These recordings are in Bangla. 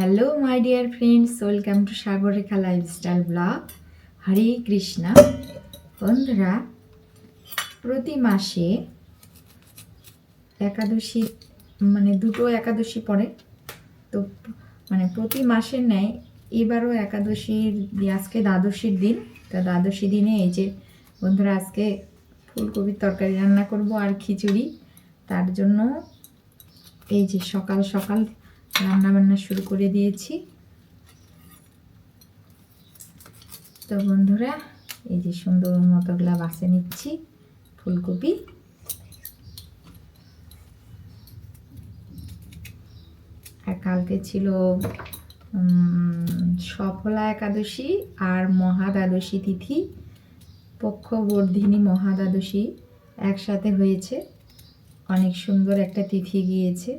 Hello my dear friends welcome to Sagarekha lifestyle blog Hare Krishna বন্ধুরা প্রতি মাসে একাদশী মানে দুটো একাদশী পড়ে তো মানে প্রতি মাসের ন্যায় এবারও একাদশীর আজকে দ্বাদশীর দিন তা দ্বাদশী দিনে এই যে বন্ধুরা আজকে ফুলকপির তরকারি রান্না করব আর খিচুড়ি তার জন্য এই যে সকাল সকাল রান্না বান্না শুরু করে দিয়েছি। তো বন্ধুরা, এই যে সুন্দর মতোগুলা বাছে নিচ্ছি, ফুলকপি। আর কালকে ছিল সফলা একাদশী আর মহাদ্বাদশী তিথি। পক্ষবর্ধিনী মহাদ্বাদশী একসাথে হয়েছে। অনেক সুন্দর একটা তিথি গিয়েছে।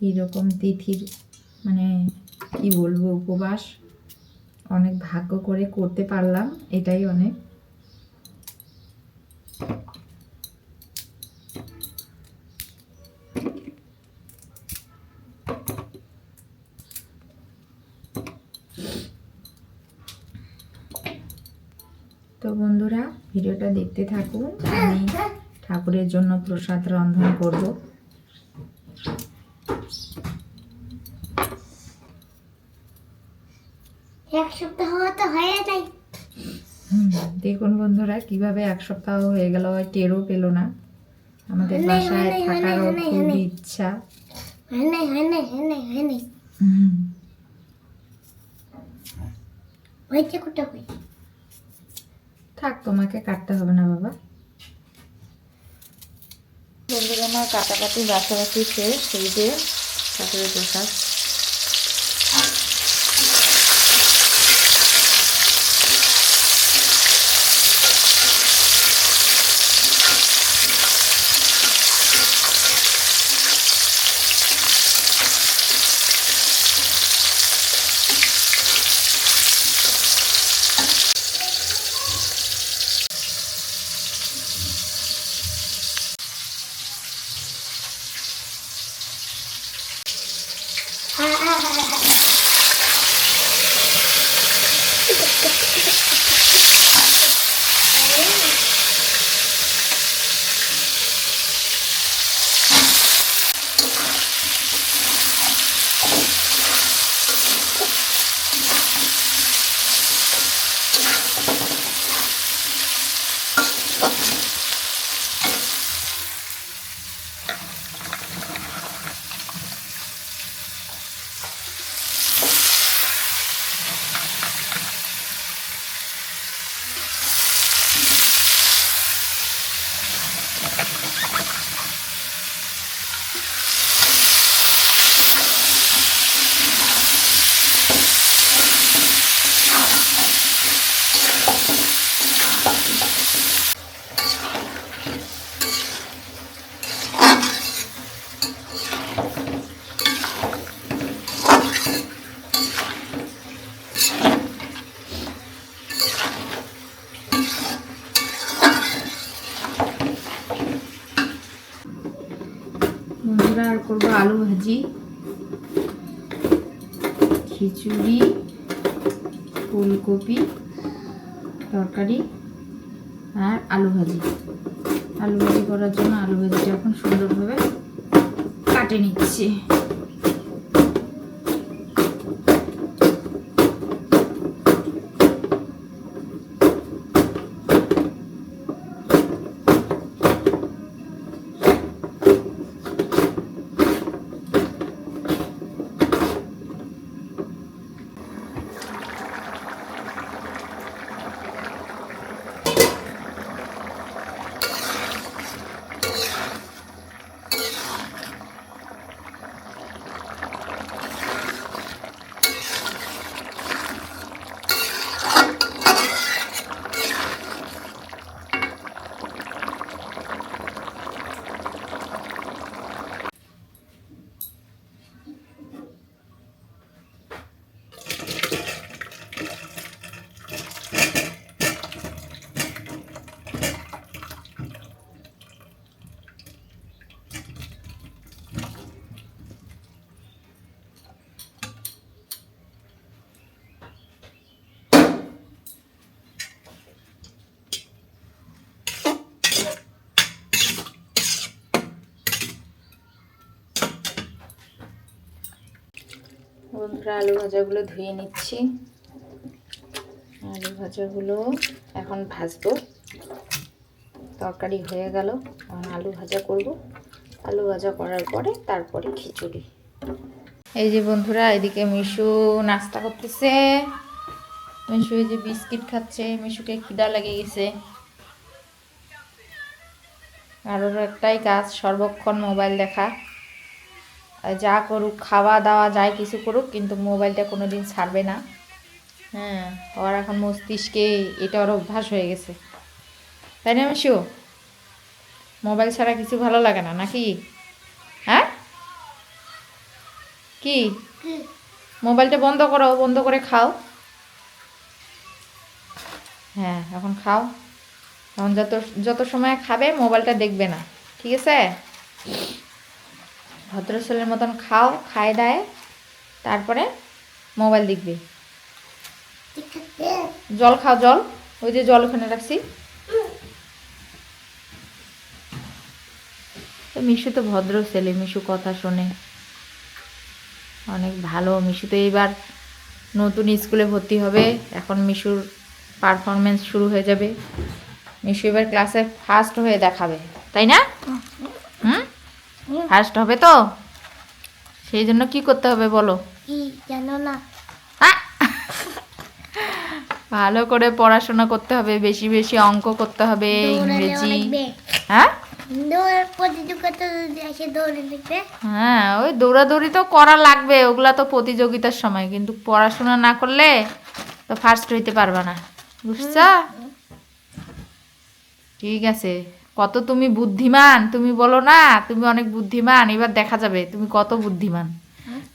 এরকম তিথির মানে কি বলব উপবাস? অনেক ভাগ্য করে করতে পারলাম, এটাই অনেক। তো বন্ধুরা, ভিডিওটা দেখতে থাকুন। আমি ঠাকুরের জন্য প্রসাদ রন্ধন করব এক সপ্তাহ তো হয়ে নাই হুম, দেখুন বন্ধুরা কীভাবে এক সপ্তাহ হয়ে গেল টেরও পেল না। আমাদের বাসায় থাকারও খুব ইচ্ছা। হয় হয় হয় হয় থাক তোমাকে কাটতে হবে না বাবা। বন্ধুরা আমার কাটাকাটি বাছাবাছি শেষ সেই যে ঠাকুরের প্রসাদ। করব আলু ভাজি, খিচুড়ি, ফুলকপি, তরকারি আর আলু ভাজি। আলু ভাজি করার জন্য আলু ভাজিটা এখন সুন্দরভাবে কাটে নিচ্ছি। বন্ধুরা আলু ভাজাগুলো ধুয়ে নিচ্ছি। আলু ভাজাগুলো এখন ভাজবো। তরকারি হয়ে গেল, এখন আলু ভাজা করব। আলু ভাজা করার পরে তারপরে খিচুড়ি। এই যে বন্ধুরা, এদিকে মিশু নাস্তা করতেছে। মিশু এই যে বিস্কিট খাচ্ছে, মিশুকে খিদা লেগে গেছে। কারোর একটাই কাজ, সর্বক্ষণ মোবাইল দেখা। যা করুক, খাওয়া দাওয়া যায় কিছু করুক, কিন্তু মোবাইলটা কোনো দিন ছাড়বে না। হ্যাঁ ওর এখন মস্তিষ্কে এটা ওর অভ্যাস হয়ে গেছে। তাই না মিশু মোবাইল ছাড়া কিছু ভালো লাগে না, নাকি? হ্যাঁ? কি? মোবাইলটা বন্ধ করো, বন্ধ করে খাও। হ্যাঁ এখন খাও। এখন যত যত সময় খাবে, মোবাইলটা দেখবে না। ঠিক আছে? ভদ্র ছেলের মতন খাও, খায় দায়, তারপরে মোবাইল দেখবে। জল খাও, জল। ওই যে জল ওখানে রাখছি। মিশু তো ভদ্র ছেলে মিশু কথা শোনে। অনেক ভালো। মিশু তো এইবার নতুন স্কুলে ভর্তি হবে। এখন মিশুর পারফরমেন্স শুরু হয়ে যাবে। মিশু এবার ক্লাসে ফার্স্ট হয়ে দেখাবে। তাই না? ফার্স্ট হবে তো? সেই জন্য কি করতে হবে বলো? কি জানো না। ভালো করে পড়াশোনা করতে হবে বেশি বেশি অঙ্ক করতে হবে ইংরেজি। হ্যাঁ? হ্যাঁ ওই দৌড়াদৌড়ি তো করা লাগবে ওগুলা তো প্রতিযোগিতার সময়। কিন্তু পড়াশোনা না করলে তো ফার্স্ট হইতে পারবে না। বুঝছ? ঠিক আছে। কত তুমি বুদ্ধিমান তুমি বলো না তুমি অনেক বুদ্ধিমান এবার দেখা যাবে তুমি কত বুদ্ধিমান।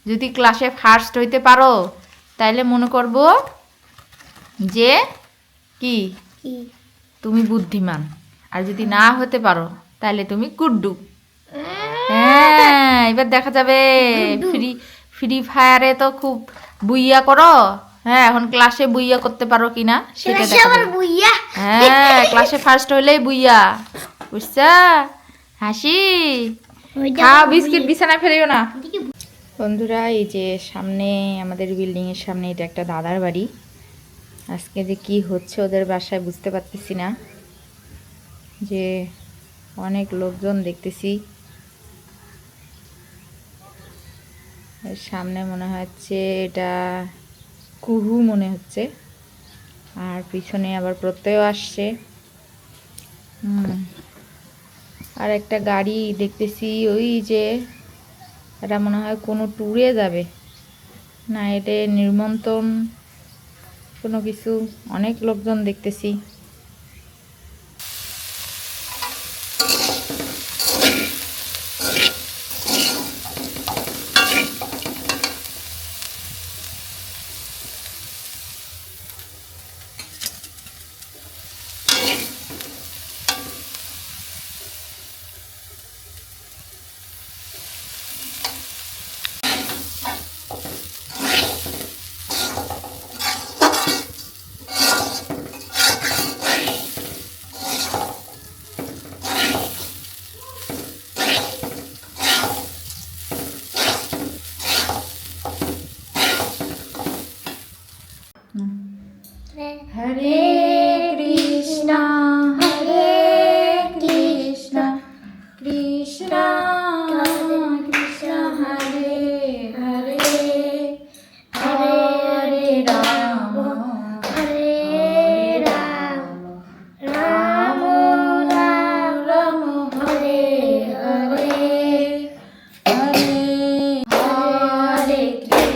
যদি ক্লাসে ফার্স্ট হইতে পারো তাইলে মনে করব যে কি? তুমি বুদ্ধিমান। আর যদি না হতে পারো তাহলে তুমি কুড্ডু হ্যাঁ এবার দেখা যাবে। ফ্রি ফ্রি ফায়ারে তো খুব বুইয়া করো। হ্যাঁ এখন ক্লাসে বুইয়া করতে পারো কিনা সেটা দেখা হ্যাঁ ক্লাসে ফার্স্ট হইলেই বুইয়া। বুঝছা হাসি। বিস্কিট ফেলিও না। বন্ধুরা এই যে সামনে আমাদের বিল্ডিং এর সামনে এটা একটা দাদার বাড়ি। আজকে যে কি হচ্ছে ওদের বাসায় বুঝতে পারতেছি না। যে অনেক লোকজন দেখতেছি। সামনে মনে হচ্ছে এটা কুহু মনে হচ্ছে। আর পিছনে আবার প্রত্যয় আসছে। হুম। আর একটা গাড়ি দেখতেছি, ওই যে এটা মনে হয় কোনো ট্যুরে যাবে। না, এটা নির্মন্তন কোনো কিছু, অনেক লোকজন দেখতেছি।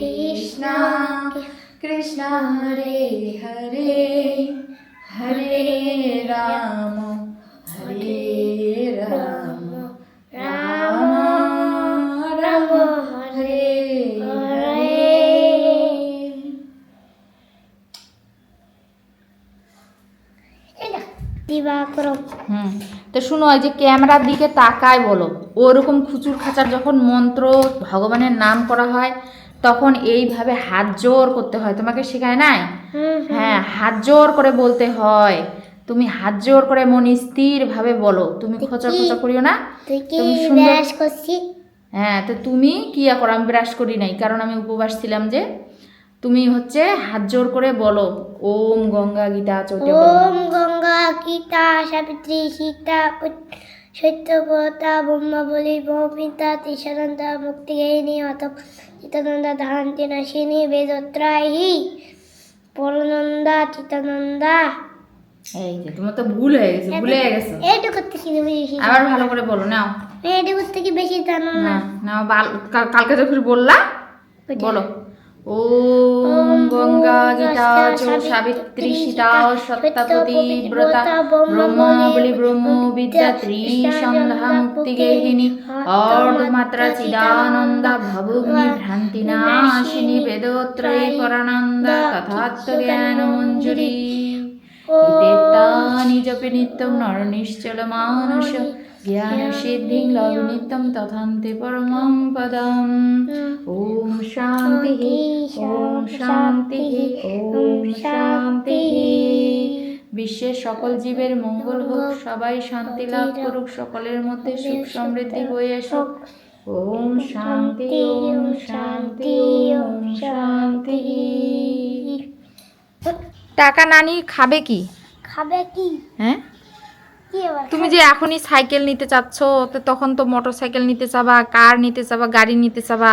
Krishna, কৃষ্ণ Hare, হরে হরে রাম হরে রাম Rama রাম Hare. হরে তো শুনো যে ক্যামেরার দিকে তাকায় বলো ওরকম খুচুর খাচার যখন মন্ত্র ভগবানের নাম করা হয় তখন এইভাবে হাত জোর করতে হয়। তোমাকে শেখায় নাই? হ্যাঁ হাত জোর করে বলতে হয়। তুমি হাত জোর করে মন স্থির ভাবে বলো। তুমি খোঁচা খোঁচা করিও না। কি তুমি সুন্দর- হ্যাঁ তো তুমি কি করো আমি ব্রাশ করি নাই। কারণ আমি উপবাস ছিলাম যে তুমি হচ্ছে হাত জোর করে বলো। ওম গঙ্গা গীতা চৈতে ওম গঙ্গা গীতা সাবিত্রী সীতা পুত- সত্যব্রতা ব্রহ্মাবলী ব্রহ্মিতা তিসানন্দা মুক্তিগেহিনী অত চিতানন্দা ধান্তি নাশিনী বেদত্রায়ী পরনন্দা চিতানন্দা এই যে তোমার তো ভুল হয়ে গেছে ভুলে গেছো। এইটুকু থেকে বেশি আবার ভালো করে বলো নাও। এইটুকু থেকে বেশি জানো না। না নাও বাল- কাল- কালকে যখন বললা বলো। ওম গঙ্গা, গীতা চ সাবিত্রী, সীতা সত্যপতি ব্রতা, ব্রহ্মাবলী, ব্রহ্ম, বিদ্যা, ত্রিসন্ধ্যা, মুক্তি গেহিনী, অর্ধমাত্রা, চিদানন্দা, ভবগ্নি, ভ্রান্তি, নাশিনী, বেদোত্রয়ী, পরানন্দা তথাত্ম জ্ঞান, মঞ্জুরি। জপে নিত্যম নর নিশ্চল মানস। জ্ঞান সিদ্ধিং লভে নিত্যম তথান্তে পরমং পদম ওম শান্তি ওম শান্তি ওম শান্তি বিশ্বের সকল জীবের মঙ্গল হোক সবাই শান্তি লাভ করুক সকলের মধ্যে সুখ সমৃদ্ধি বয়ে আসুক ওম শান্তি ওম শান্তি ওম শান্তি টাকা নানি খাবে কি? খাবে কি? হ্যাঁ? তুমি যে এখনই সাইকেল নিতে চাচ্ছ তো তখন তো মোটর সাইকেল নিতে চাবা কার নিতে চাবা গাড়ি নিতে চাবা।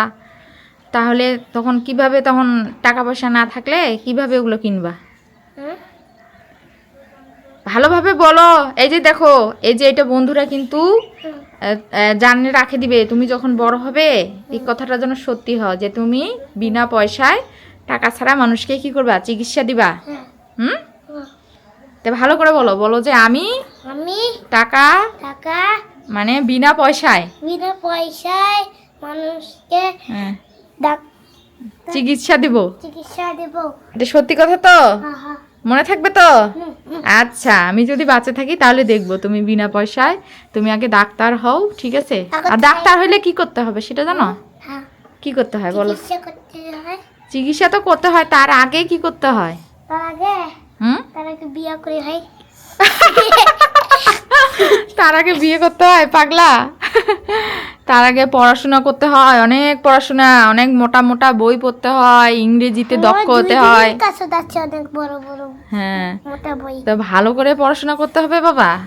তাহলে তখন কীভাবে তখন টাকা পয়সা না থাকলে কীভাবে ওগুলো কিনবা? ভালোভাবে বলো। এই যে দেখো এই যে এটা বন্ধুরা কিন্তু জানে রাখে দিবে তুমি যখন বড় হবে এই কথাটা যেন সত্যি হয় যে তুমি বিনা পয়সায় টাকা ছাড়া মানুষকে কি করবা? চিকিৎসা দিবা? হ্যাঁ। হুম। তো ভালো করে বলো বলো যে আমি আমি টাকা টাকা মানে বিনা পয়সায়। বিনা পয়সায় মানুষকে হ্যাঁ, চিকিৎসা দিব। চিকিৎসা দেব। এটা সত্যি কথা তো? হ্যাঁ হ্যাঁ। মনে থাকবে তো। আচ্ছা আমি যদি বাঁচে থাকি তাহলে দেখব তুমি বিনা পয়সায় তুমি আগে ডাক্তার হও ঠিক আছে? আর ডাক্তার হলে কি করতে হবে সেটা জানো? কি করতে হয় বলো? চিকিৎসা চিকিৎসা তো করতে হয় তার আগে কি করতে হয়? তার আগে হুম? তার আগে বিয়া করে হয়। তার আগে বিয়ে করতে হয় পাগলা। তার আগে পড়াশোনা করতে হয় অনেক পড়াশোনা অনেক মোটা মোটা বই পড়তে হয় ইংরেজিতে দক্ষ হতে হয়। অনেক বড় বড় হ্যাঁ। তো ভালো করে পড়াশোনা করতে হবে বাবা।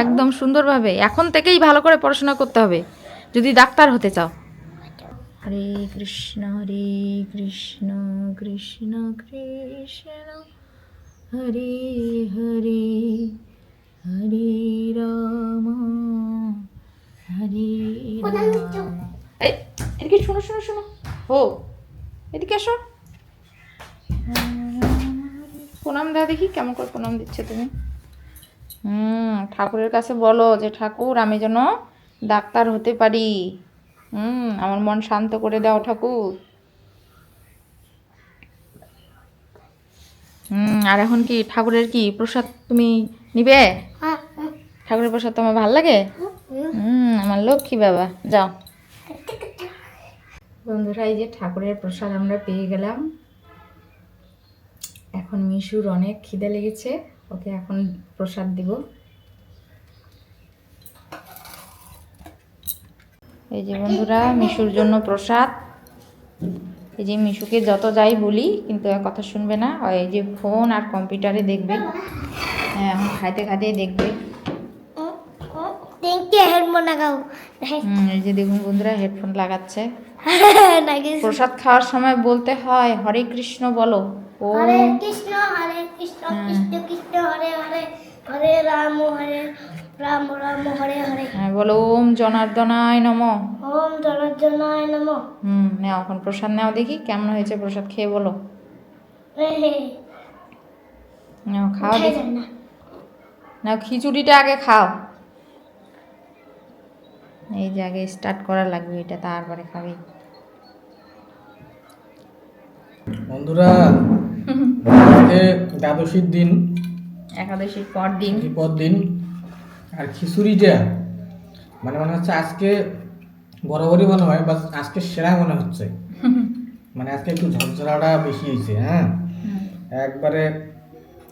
একদম সুন্দরভাবে। এখন থেকেই ভালো করে পড়াশোনা করতে হবে। যদি ডাক্তার হতে চাও। হরে কৃষ্ণ হরে কৃষ্ণ কৃষ্ণ কৃষ্ণ। হরে হরে হরে রাম হরে রাম। এদিকে শোনো শোনো শোনো। ও এদিকে আসো প্রণাম দাও দেখি কেমন করে প্রণাম দিচ্ছে তুমি। হুম ঠাকুরের কাছে বলো যে ঠাকুর আমি যেন ডাক্তার হতে পারি। হুম আমার মন শান্ত করে দাও ঠাকুর। আর এখন কি ঠাকুরের কি প্রসাদ তুমি নিবে? ঠাকুরের প্রসাদ তোমার ভালো লাগে? আমার লক্ষ্মী বাবা, যাও। বন্ধুরা, এই যে ঠাকুরের প্রসাদ আমরা পেয়ে গেলাম। এখন মিশুর অনেক খিদে লেগেছে, ওকে এখন প্রসাদ দিব। এই যে বন্ধুরা, মিশুর জন্য প্রসাদ। এই যে মিশুকে যত যাই বলি কিন্তু কথা শুনবে না। এই যে ফোন আর কম্পিউটারে দেখবে। হ্যাঁ এখন খাইতে খাইতে দেখবে। হেডফোন লাগাও এই যে দেখুন বন্ধুরা হেডফোন লাগাচ্ছে। প্রসাদ খাওয়ার সময় বলতে হয় হরে কৃষ্ণ বলো। ও। হরে কৃষ্ণ হরে কৃষ্ণ কৃষ্ণ কৃষ্ণ হরে হরে হরে রাম হরে রাম রাম হরে হরে। হ্যাঁ, বলো ওম জনার্দনায় নম। ওম জনার্দনায় নমঃ। হুম নাও এখন প্রসাদ নাও দেখি কেমন হয়েছে প্রসাদ খেয়ে বলো। নাও খাও দেখি। যায় না। না খিচুড়িটা আগে খাও। এই যে আগে স্টার্ট করা লাগবে এটা তারপরে খাবি। বন্ধুরা দ্বাদশীর দিন। একাদশীর পর দিন পর দিন আর খিচুড়িটা মানে মনে হচ্ছে আজকে বরাবরই মনে হয় বা আজকে সেরা মনে হচ্ছে। মানে আজকে একটু ঝরঝরাটা বেশি হয়েছে হ্যাঁ? একবারে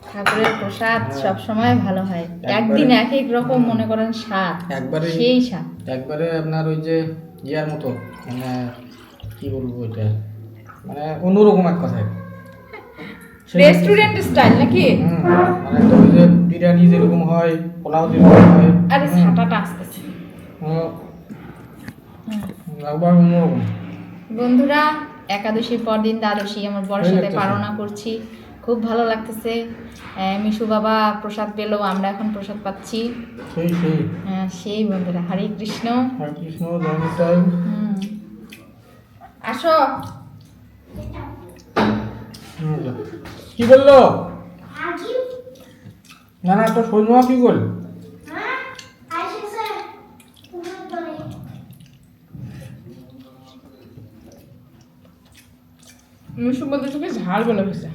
ঠাকুরের প্রসাদ হ্যাঁ। সব সময় ভালো হয়। একদিন এক এক রকম মনে করেন স্বাদ একবারে সেই স্বাদ। একবারে আপনার ওই যে ইয়ার মতো মানে কি বলব ওইটা? মানে অন্যরকম এক কথায়। রেস্টুরেন্ট স্টাইল নাকি? মানে ওই যে বিরিয়ানি যেরকম হয় পোলাও হয় আরে ছাটাটা আসতেছে। বন্ধুরা একাদশীর পর দিন দ্বাদশী আমার ভালো সাথে পালনা করছি। খুব ভালো লাগতেছে। মিশু বাবা প্রসাদ পেল আমরা এখন প্রসাদ পাচ্ছি। সেই সেই। বন্ধুরা হরে কৃষ্ণ। আসো। কি বলল? না না তো সৈন্য কি বল হ্যাঁ বলতে তোকে ঝাল বলে গেছে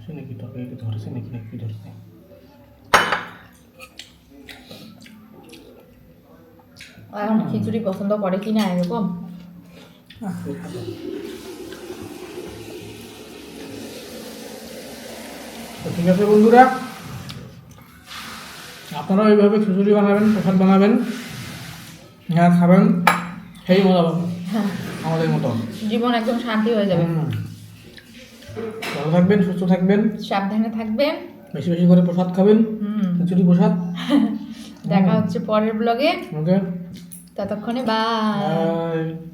ধরছে নাকি ধরছে নাকি নাকি ধরছে? এখন খিচুড়ি পছন্দ করে কি না এরকম তো ঠিক আছে বন্ধুরা আপনারাও এইভাবে খিচুড়ি বানাবেন প্রসাদ বানাবেন হ্যাঁ খাবেন সেই মজা পাবেন। হ্যাঁ, আমাদের মতো জীবন একদম শান্তি হয়ে যাবে। ভালো থাকবেন সুস্থ থাকবেন। সাবধানে থাকবেন। বেশি বেশি করে প্রসাদ খাবেন। খিচুড়ি প্রসাদ। দেখা হচ্ছে পরের ব্লগে। ওকে। ততক্ষণে বাই।